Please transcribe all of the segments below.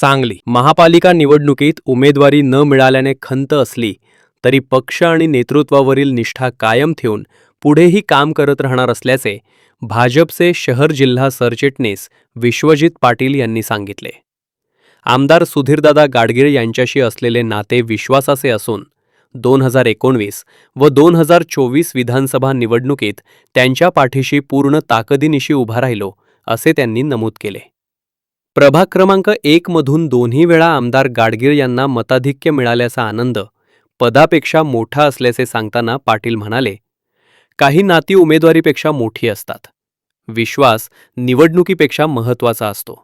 सांगली. महापालिका निवडणुकीत उमेदवारी न मिळाल्याने खंत असली तरी पक्ष आणि नेतृत्वावरील निष्ठा कायम ठेवून पुढेही काम करत राहणार असल्याचे भाजपचे शहर जिल्हा सरचिटणीस विश्वजित पाटील यांनी सांगितले. आमदार सुधीरदादा गाडगीळ यांच्याशी असलेले नाते विश्वासाचे असून दोन हजार एकोणवीस व दोन हजार चोवीस विधानसभा निवडणुकीत त्यांच्या पाठीशी पूर्ण ताकदीनिशी उभा राहिलो असे त्यांनी नमूद केले. प्रभाग क्रमांक एक मधून दोन्ही वेळा आमदार गाडगीळ यांना मताधिक्य मिळाल्याचा आनंद पदापेक्षा मोठा असल्याचे सांगताना पाटील म्हणाले काही नाती उमेदवारीपेक्षा मोठी असतात. विश्वास निवडणुकीपेक्षा महत्त्वाचा असतो.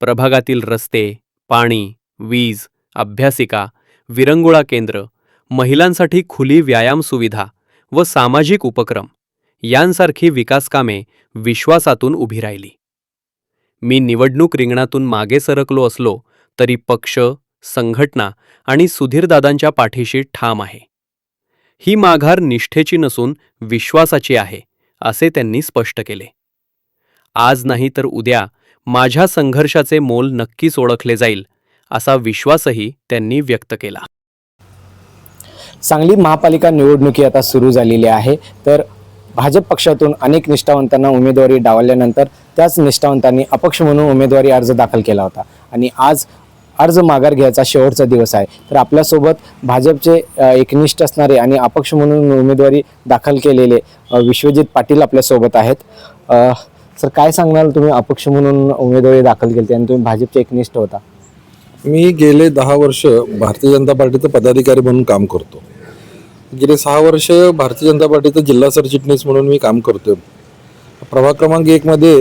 प्रभागातील रस्ते पाणी वीज अभ्यासिका विरंगुळा केंद्र महिलांसाठी खुली व्यायाम सुविधा व सामाजिक उपक्रम यांसारखी विकासकामे विश्वासातून उभी राहिली. मी निवडणूक रिंगणातून मागे सरकलो असलो तरी पक्ष संघटना आणि सुधीरदादांच्या पाठीशी ठाम आहे. ही माघार निष्ठेची नसून विश्वासाची आहे असे त्यांनी स्पष्ट केले. आज नाही तर उद्या माझ्या संघर्षाचे मोल नक्कीच ओळखले जाईल असा विश्वासही त्यांनी व्यक्त केला. सांगली महापालिका निवडणुकी आता सुरू झालेली आहे तर भाजप पक्षातून अनेक निष्ठावंतांना उमेदवारी डावल्यानंतर त्याच निष्ठावंतांनी अपक्ष म्हणून उमेदवारी अर्ज दाखल केला होता. आणि आज अर्ज माघार घ्यायचा शेवटचा दिवस आहे. तर आपल्यासोबत भाजपचे एकनिष्ठ असणारे आणि अपक्ष म्हणून उमेदवारी दाखल केलेले विश्वजित पाटील आपल्यासोबत आहेत. सर काय सांगणार तुम्ही? अपक्ष म्हणून उमेदवारी दाखल केली आणि तुम्ही भाजपचे एकनिष्ठ होता. मी गेले दहा वर्ष भारतीय जनता पार्टीचा पदाधिकारी म्हणून काम करतो. गेले सहा वर्ष भारतीय जनता पार्टीचं जिल्हा सरचिटणीस म्हणून मी काम करतो प्रभाग क्रमांक एकमध्ये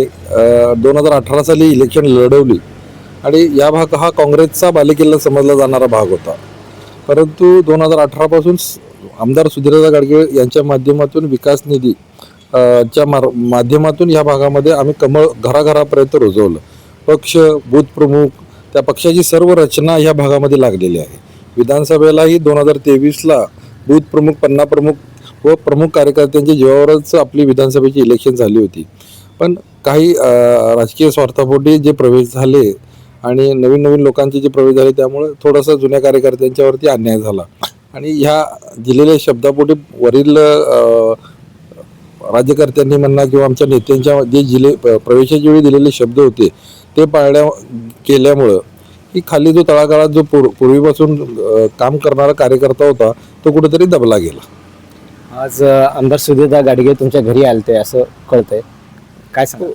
दोन हजार अठरा साली इलेक्शन लढवली. आणि या भाग हा काँग्रेसचा बालेकिल्ला समजला जाणारा भाग होता. परंतु दोन हजार अठरापासून आमदार सुधीरदा गाडगे यांच्या माध्यमातून विकास निधी च्या मार माध्यमातून या भागामध्ये आम्ही कमळ घराघरापर्यंत रुजवलं. पक्ष बूथ प्रमुख त्या पक्षाची सर्व रचना ह्या भागामध्ये लागलेली आहे. विधानसभेलाही दोन हजार तेवीसला बूथ प्रमुख पन्ना प्रमुख व प्रमुख कार्यकर्त्यांच्या जीवावरच आपली विधानसभेची इलेक्शन झाली होती. पण काही राजकीय स्वार्थापोटी जे प्रवेश झाले आणि नवीन नवीन लोकांचे जे प्रवेश झाले त्यामुळे थोडंसं जुन्या कार्यकर्त्यांच्यावरती अन्याय झाला. आणि ह्या दिलेल्या शब्दापोटी वरील राज्यकर्त्यांनी म्हणा किंवा आमच्या नेत्यांच्या जे जिले प्रवेशाच्या वेळी दिलेले शब्द होते ते पाळण्या केल्यामुळं की खाली जो तळागाळात जो पूर पूर्वीपासून काम करणारा कार्यकर्ता होता तो कुठेतरी दबला गेला. आज आमदार सुधीरदा गाडगे तुमच्या घरी आलते असं कळतंय. काय सांगा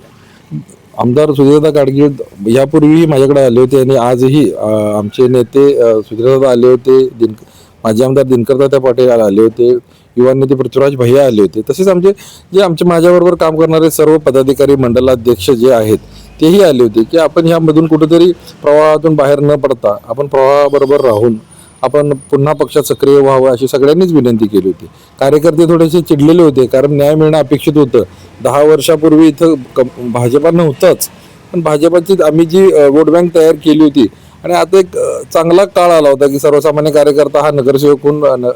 आमदार सुधीरदा गाडगे यापूर्वीही माझ्याकडे आले होते आणि आजही आमचे नेते अ, सुधीरदादा आले होते दिन माजी आमदार दिनकरदादा पाटील आले होते युवा नेते पृथ्वीराज भैया आले होते. तसेच आमचे जे आमचे माझ्याबरोबर काम करणारे सर्व पदाधिकारी मंडलाध्यक्ष जे आहेत तेही आले होते की आपण ह्यामधून कुठेतरी प्रवाहातून बाहेर न पडता आपण प्रवाहाबरोबर राहून आपण पुन्हा पक्षात सक्रिय व्हावं अशी सगळ्यांनीच विनंती केली होती. कार्यकर्ते थोडेसे चिडलेले होते कारण न्याय मिळणं अपेक्षित होतं. दहा वर्षापूर्वी इथं क- भाजपा नव्हतंच पण भाजपाची आम्ही जी वोट बँक तयार केली होती आणि आता एक चांगला काळ आला होता की सर्वसामान्य कार्यकर्ता हा नगरसेवक होऊन न-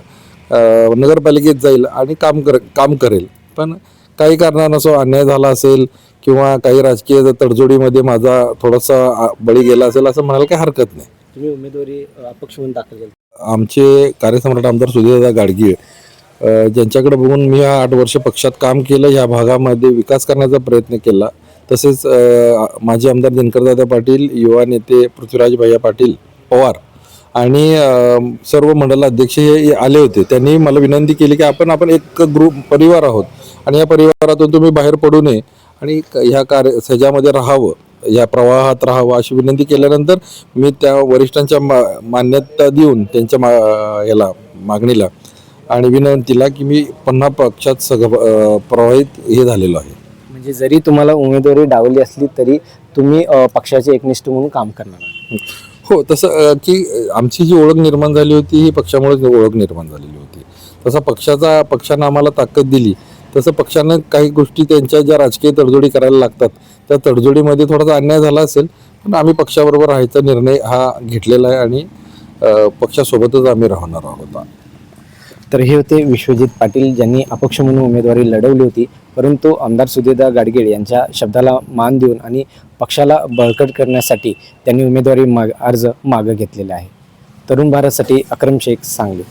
नगरपालिकेत जाईल आणि काम कर काम करेल. पण काही कारणानसो अन्याय झाला असेल किंवा काही राजकीय तडजोडीमध्ये माझा थोडासा बळी गेला असेल असं म्हणायला काही हरकत नाही. तुम्ही उमेदवारी अपक्ष म्हणून दाखल केली. आमचे कार्यसम्राट आमदार सुधीरदादा गाडगीळ ज्यांच्याकडे बघून मी हा आठ वर्ष पक्षात काम केलं या भागामध्ये विकास करण्याचा प्रयत्न केला. तसेच माजी आमदार दिनकरदादा पाटील युवा नेते पृथ्वीराज भैया पाटील पवार आणि सर्व मंडलाध्यक्ष हे हे आले होते. त्यांनी मला विनंती केली की आपण आपण एक ग्रुप परिवार आहोत आणि या परिवारातून तुम्ही बाहेर पडू नये. आणि क- ह्या कार्य ह्याच्यामध्ये राहावं या प्रवाहात राहावं अशी विनंती केल्यानंतर मी त्या वरिष्ठांच्या मा मान्यता देऊन त्यांच्या मा याला मागणीला आणि विनंतीला की मी पुन्हा पक्षात सग प्रवाहित हे झालेलो आहे म्हणजे जरी तुम्हाला उमेदवारी डावली असली तरी तुम्ही पक्षाचे एकनिष्ठ म्हणून काम करणार. हो तसं की आमची जी ओळख निर्माण झाली होती ही पक्षामुळेच ओळख निर्माण झालेली होती तसा पक्षाचा पक्षानं आम्हाला ताकद दिली तसं पक्षानं काही गोष्टी त्यांच्या ज्या राजकीय तडजोडी करायला लागतात त्या तडजोडीमध्ये थोडासा अन्याय झाला असेल पण आम्ही पक्षाबरोबर राहायचा निर्णय हा घेतलेला आहे आणि पक्षासोबतच आम्ही राहणार आहोत तर हे होते विश्वजित पाटील ज्यांनी अपक्ष म्हणून उमेदवारी लढवली होती परंतु आमदार सुधीरदा गाडगीळ यांच्या शब्दाला मान देऊन आणि पक्षाला बळकट करण्यासाठी त्यांनी उमेदवारी माग अर्ज मागं घेतलेला आहे. तरुण भारतसाठी अक्रम शेख सांगली.